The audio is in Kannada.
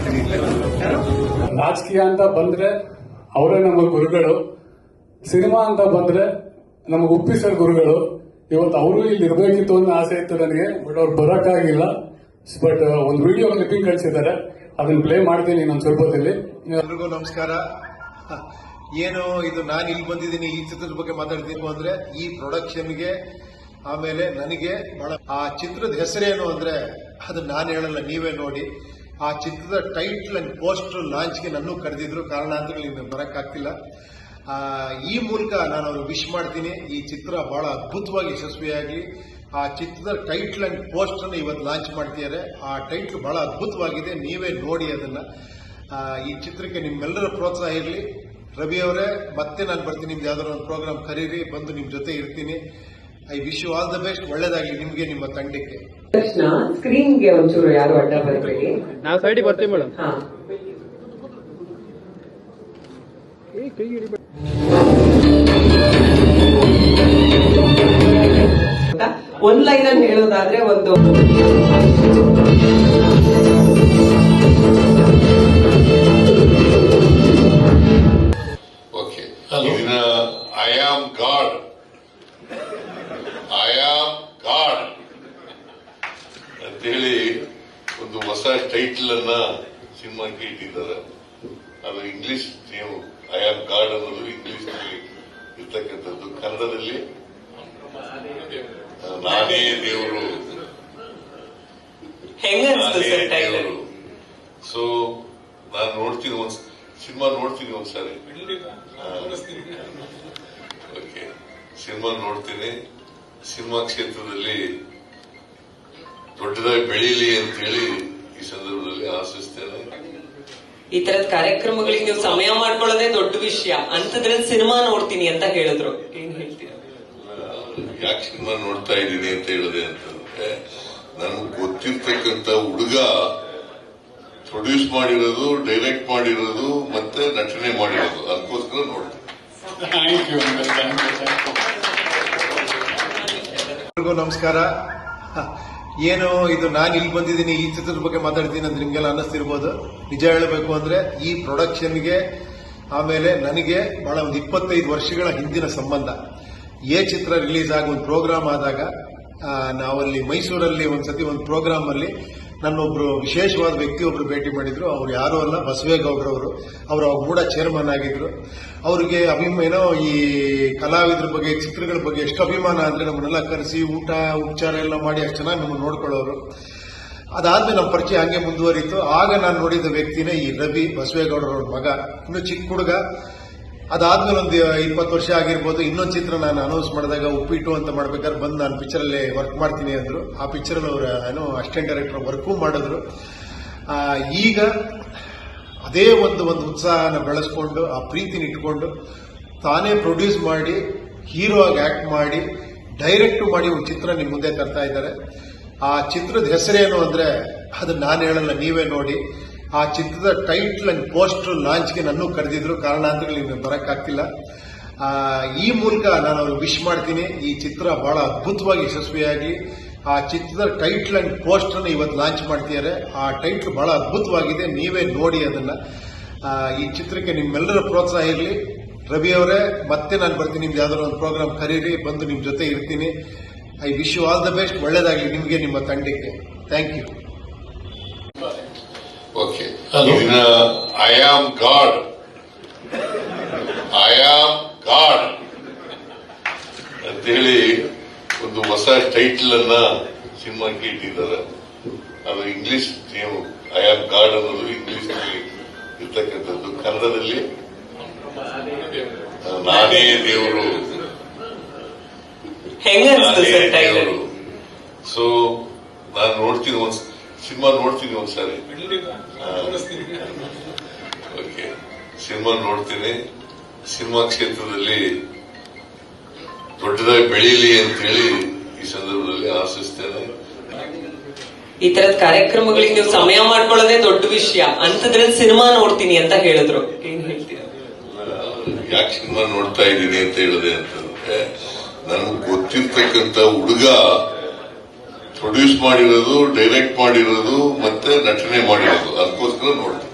ಮಾಡ್ತೀನಿ ರಾಜಕೀಯ ಅಂತ ಬಂದ್ರೆ ಅವರೇ ನಮ್ಮ ಗುರುಗಳು. ಸಿನಿಮಾ ಅಂತ ಬಂದ್ರೆ ನಮಗೆ ಉಪ್ಪಿಸರ್ ಗುರುಗಳು. ಇವತ್ತು ಅವರು ಇಲ್ಲಿ ಇರಬೇಕಿತ್ತು ಅನ್ನೋ ಆಸೆ ಇತ್ತು ನನಗೆ, ಬಟ್ ಅವ್ರು ಬರೋಕ್ಕಾಗಿಲ್ಲ. ಬಟ್ ಒಂದು ವಿಡಿಯೋ ಕ್ಲಿಪ್ಪಿಂಗ್ ಕಳಿಸಿದ್ದಾರೆ. ಅದನ್ನ ಪ್ಲೇ ಮಾಡ್ತೀನಿ ಇನ್ನೊಂದು ಸ್ವಲ್ಪದಲ್ಲಿ. ಎಲ್ರಿಗೂ ನಮಸ್ಕಾರ. ಏನು, ಇದು ನಾನು ಇಲ್ಲಿ ಬಂದಿದ್ದೀನಿ, ಈ ಚಿತ್ರದ ಬಗ್ಗೆ ಮಾತಾಡ್ತೀನಿ ಅಂದ್ರೆ, ಈ ಪ್ರೊಡಕ್ಷನ್ಗೆ ಆಮೇಲೆ ನನಗೆ ಬಹಳ ಆ ಚಿತ್ರದ ಹೆಸರೇನು ಅಂದ್ರೆ, ಅದು ನಾನು ಹೇಳಲ್ಲ, ನೀವೇ ನೋಡಿ. ಆ ಚಿತ್ರದ ಟೈಟ್ಲ್ ಅಂಡ್ ಪೋಸ್ಟರ್ ಲಾಂಚ್ಗೆ ನನ್ನೂ ಕರೆದಿದ್ರು. ಕಾರಣಾಂತರಗಳಿಂದ ಬರಕ್ಕಾಗ್ತಿಲ್ಲ. ಈ ಮೂಲಕ ನಾನು ವಿಶ್ ಮಾಡ್ತೀನಿ. ಈ ಚಿತ್ರ ಬಹಳ ಅದ್ಭುತವಾಗಿ ಯಶಸ್ವಿಯಾಗಲಿ. ಆ ಚಿತ್ರದ ಟೈಟ್ಲ್ ಅಂಡ್ ಪೋಸ್ಟರ್ ಇವತ್ತು ಲಾಂಚ್ ಮಾಡ್ತಿದ್ದಾರೆ. ಆ ಟೈಟ್ಲ್ ಬಹಳ ಅದ್ಭುತವಾಗಿದೆ. ನೀವೇ ನೋಡಿ ಅದನ್ನ. ಈ ಚಿತ್ರಕ್ಕೆ ನಿಮ್ಮೆಲ್ಲರ ಪ್ರೋತ್ಸಾಹ ಇರಲಿ. ರವಿ ಅವರೇ, ಮತ್ತೆ ನಾನು ಬರ್ತೀನಿ. ನಿಮ್ದು ಯಾವ್ದಾದ್ರು ಒಂದು ಪ್ರೋಗ್ರಾಮ್ ಕರೀರಿ. ಬಂದು ನಿಮ್ ಜೊತೆ ಇರ್ತೀನಿ. I wish you all the best ಒಳ್ಳೇದಾಗಲಿ ನಿಮಗೆ ನಿಮ್ಮ ತಂಡಕ್ಕೆ. ತಕ್ಷಣ ಸ್ಕ್ರೀನ್ಗೆ ಒಂಚೂರು ಯಾರು ಅಡ್ಡ ಬರಬೇಡಿ. ನಾವು ಸೈಡಿಗೆ ಬರ್ತೀವಿ ಮೇಡಮ್. ಹಾ. ಒಂದ್ ಲೈನ್ ಅಲ್ಲಿ ಹೇಳೋದಾದ್ರೆ ಒಂದು ಹೊಸ ಟೈಟಲ್ ಅನ್ನ ಸಿನಿಮಾಕ್ಕೆ ಇಟ್ಟಿದ್ದಾರೆ. ಅದು ಇಂಗ್ಲಿಷ್ ನೀವು ಐ ಆಮ್ ಗಾಡ್ ಅನ್ನೋದು ಇಂಗ್ಲಿಷ್ನಲ್ಲಿ ಇರ್ತಕ್ಕಂಥದ್ದು. ಕನ್ನಡದಲ್ಲಿ? ನಾನೇ ದೇವರು. ಸೊ ನಾನು ನೋಡ್ತೀನಿ ಒಂದ್ ಸಿನಿಮಾ ನೋಡ್ತೀನಿ ಒಂದ್ಸಾರಿ. ಓಕೆ ಸಿನಿಮಾ ನೋಡ್ತೀನಿ. ಸಿನಿಮಾ ಕ್ಷೇತ್ರದಲ್ಲಿ ದೊಡ್ಡದಾಗಿ ಬೆಳೀಲಿ ಅಂತೇಳಿ ಈ ಸಂದರ್ಭದಲ್ಲಿ ಆಶಿಸ್ತೇನೆ ಈ ತರದ ಕಾರ್ಯಕ್ರಮಗಳಿಗೆ ನೀವು ಸಮಯ ಮಾಡ್ಕೊಳ್ಳೋದೇ ದೊಡ್ಡ ವಿಷಯ. ಅಂತದ್ರಲ್ಲಿ ಸಿನಿಮಾ ನೋಡ್ತೀನಿ ಅಂತ ಹೇಳಿದ್ರು. ಏನ್ ಹೇಳ್ತೀರಾ ಯಾಕೆ ಸಿನಿಮಾ ನೋಡ್ತಾ ಇದ್ದೀನಿ ಅಂತ ಹೇಳಿದೆ ಅಂತಂದ್ರೆ ನನ್ಗೆ ಗೊತ್ತಿರ್ತಕ್ಕಂತ ಹುಡುಗ ಪ್ರೊಡ್ಯೂಸ್ ಮಾಡಿರೋದು ಡೈರೆಕ್ಟ್ ಮಾಡಿರೋದು ಮತ್ತೆ ನಟನೆ ಮಾಡಿರೋದು. ಅದಕ್ಕೋಸ್ಕರ ನೋಡ್ತೀನಿ. ನಮಸ್ಕಾರ. ಏನು ಇದು ನಾನು ಇಲ್ಲಿ ಬಂದಿದ್ದೀನಿ, ಈ ಚಿತ್ರದ ಬಗ್ಗೆ ಮಾತಾಡ್ತೀನಿ ಅಂತ ನಿಮ್ಗೆಲ್ಲ ಅನ್ನಿಸ್ತಿರ್ಬೋದು. ನಿಜ ಹೇಳಬೇಕು ಅಂದ್ರೆ ಈ ಪ್ರೊಡಕ್ಷನ್ಗೆ ಆಮೇಲೆ ನನಗೆ ಬಹಳ ಒಂದು ಇಪ್ಪತ್ತೈದು ವರ್ಷಗಳ ಹಿಂದಿನ ಸಂಬಂಧ. ಎ ಚಿತ್ರ ರಿಲೀಸ್ ಆಗಿ ಒಂದು ಪ್ರೋಗ್ರಾಮ್ ಆದಾಗ ನಾವಲ್ಲಿ ಮೈಸೂರಲ್ಲಿ ಒಂದು ಪ್ರೋಗ್ರಾಮ್ ಅಲ್ಲಿ ನನ್ನೊಬ್ರು ವಿಶೇಷವಾದ ವ್ಯಕ್ತಿ ಒಬ್ರು ಭೇಟಿ ಮಾಡಿದ್ರು. ಅವ್ರು ಯಾರು ಅಲ್ಲ ಬಸವೇಗೌಡರವರು ಅವರು. ಅವ್ರು ಕೂಡ ಚೇರ್ಮನ್ ಆಗಿದ್ರು. ಅವ್ರಿಗೆ ಅಭಿಮಾನ ಈ ಕಲಾವಿದ್ರ ಬಗ್ಗೆ, ಚಿತ್ರಗಳ ಬಗ್ಗೆ ಎಷ್ಟು ಅಭಿಮಾನ ಅಂದ್ರೆ ನಮ್ಮನ್ನೆಲ್ಲ ಕರೆಸಿ ಊಟ, ಉಪಚಾರ ಎಲ್ಲ ಮಾಡಿ ಅಷ್ಟು ಚೆನ್ನಾಗಿ ನಮ್ಮನ್ನು ನೋಡ್ಕೊಳ್ಳೋರು. ಅದಾದ್ಮೇಲೆ ನಮ್ಮ ಪರಿಚಯ ಹಂಗೆ ಮುಂದುವರಿತು. ಆಗ ನಾನು ನೋಡಿದ ವ್ಯಕ್ತಿನೇ ಈ ರವಿ ಬಸವೇಗೌಡರವ್ರ ಮಗ. ಇನ್ನು ಚಿಕ್ಕ ಹುಡುಗ. ಅದಾದ್ಮೇಲೆ ಒಂದು ಇಪ್ಪತ್ತು ವರ್ಷ ಆಗಿರ್ಬೋದು, ಇನ್ನೊಂದು ಚಿತ್ರ ನಾನು ಅನೌನ್ಸ್ ಮಾಡಿದಾಗ ಉಪ್ಪಿಟ್ಟು ಅಂತ ಮಾಡ್ಬೇಕಾದ್ರೆ ಬಂದು ನಾನು ಪಿಕ್ಚರ್ ಅಲ್ಲಿ ವರ್ಕ್ ಮಾಡ್ತೀನಿ ಅಂದ್ರು. ಆ ಪಿಕ್ಚರ್ ಅಲ್ಲಿ ಅವ್ರ ಏನೋ ಅಸಿಸ್ಟೆಂಟ್ ಡೈರೆಕ್ಟರ್ ವರ್ಕು ಮಾಡಿದ್ರು. ಈಗ ಅದೇ ಒಂದು ಒಂದು ಉತ್ಸಾಹನ ಬೆಳೆಸ್ಕೊಂಡು, ಆ ಪ್ರೀತಿನ ಇಟ್ಕೊಂಡು ತಾನೇ ಪ್ರೊಡ್ಯೂಸ್ ಮಾಡಿ ಹೀರೋ ಆಗಿ ಆಕ್ಟ್ ಮಾಡಿ ಡೈರೆಕ್ಟ್ ಮಾಡಿ ಒಂದು ಚಿತ್ರ ನಿಮ್ಮ ಮುಂದೆ ತರ್ತಾ ಇದ್ದಾರೆ. ಆ ಚಿತ್ರದ ಹೆಸರೇನು ಅಂದ್ರೆ ಅದು ನಾನು ಹೇಳಲ್ಲ, ನೀವೇ ನೋಡಿ. ಆ ಚಿತ್ರದ ಟೈಟ್ಲ್ ಅಂಡ್ ಪೋಸ್ಟರ್ ಲಾಂಚ್ಗೆ ನನ್ನೂ ಕರೆದಿದ್ರು. ಕಾರಣಾಂತರಗಳಿಂದ ಬರಕ್ಕಾಗ್ತಿಲ್ಲ. ಈ ಮೂಲಕ ನಾನು ಅವ್ರಿಗೆ ವಿಶ್ ಮಾಡ್ತೀನಿ. ಈ ಚಿತ್ರ ಬಹಳ ಅದ್ಭುತವಾಗಿ ಯಶಸ್ವಿಯಾಗಿ, ಆ ಚಿತ್ರದ ಟೈಟ್ಲ್ ಅಂಡ್ ಪೋಸ್ಟರ್ ಇವತ್ತು ಲಾಂಚ್ ಮಾಡ್ತಿದ್ದಾರೆ. ಆ ಟೈಟ್ಲ್ ಬಹಳ ಅದ್ಭುತವಾಗಿದೆ. ನೀವೇ ನೋಡಿ ಅದನ್ನ. ಈ ಚಿತ್ರಕ್ಕೆ ನಿಮ್ಮೆಲ್ಲರ ಪ್ರೋತ್ಸಾಹ ಇರಲಿ. ರವಿ ಅವರೇ, ಮತ್ತೆ ನಾನು ಬರ್ತೀನಿ. ನಿಮ್ದು ಯಾವ್ದಾದ್ರು ಒಂದು ಪ್ರೋಗ್ರಾಮ್ ಕರೀರಿ. ಬಂದು ನಿಮ್ ಜೊತೆ ಇರ್ತೀನಿ. I wish you all the best ಒಳ್ಳೇದಾಗಲಿ ನಿಮಗೆ, ನಿಮ್ಮ ತಂಡಕ್ಕೆ. Thank you I am God I am God ಅಂತೇಳಿ ಒಂದು ಹೊಸ ಟೈಟಲ್ ಅನ್ನ ಸಿನಿಮಾಕ್ಕೆ ಇಟ್ಟಿದ್ದಾರೆ. ಅದು ಇಂಗ್ಲಿಷ್ ಐ ಆಮ್ ಗಾಡ್ ಅನ್ನೋದು ಇಂಗ್ಲಿಷ್ನಲ್ಲಿ ಇರ್ತಕ್ಕಂಥದ್ದು. ಕನ್ನಡದಲ್ಲಿ? ನಾನೇ ದೇವರು. ಟೈಟಲ್ ಸೊ ನಾನು ನೋಡ್ತೀನಿ ಒಂದ್ ಸಿನಿಮಾ ನೋಡ್ತೀನಿ ಒಂದ್ಸಾರಿ. ಓಕೆ. ಸಿನಿಮಾ ನೋಡ್ತೀನಿ. ಸಿನಿಮಾ ಕ್ಷೇತ್ರದಲ್ಲಿ ದೊಡ್ಡದಾಗಿ ಬೆಳೀಲಿ ಅಂತೇಳಿ ಈ ಸಂದರ್ಭದಲ್ಲಿ ಆಶಿಸ್ತೇನೆ. ಈ ತರದ ಕಾರ್ಯಕ್ರಮಗಳಿಗೆ ನೀವು ಸಮಯ ಮಾಡ್ಕೊಳ್ಳೋದೇ ದೊಡ್ಡ ವಿಷಯ. ಅಂತದ್ರಲ್ಲಿ ಸಿನಿಮಾ ನೋಡ್ತೀನಿ ಅಂತ ಹೇಳಿದ್ರು. ಏನ್ ಹೇಳ್ತೀರಾ? ಯಾಕೆ ಸಿನಿಮಾ ನೋಡ್ತಾ ಇದ್ದೀನಿ ಅಂತ ಹೇಳಿದೆ ಅಂತಂದ್ರೆ ನನ್ಗೆ ಗೊತ್ತಿರ್ತಕ್ಕಂಥ ಹುಡುಗ ಪ್ರೊಡ್ಯೂಸ್ ಮಾಡಿರೋದು ಡೈರೆಕ್ಟ್ ಮಾಡಿರೋದು ಮತ್ತೆ ನಟನೆ ಮಾಡಿರೋದು. ಅದಕ್ಕೋಸ್ಕರ ನೋಡ್ತೀನಿ.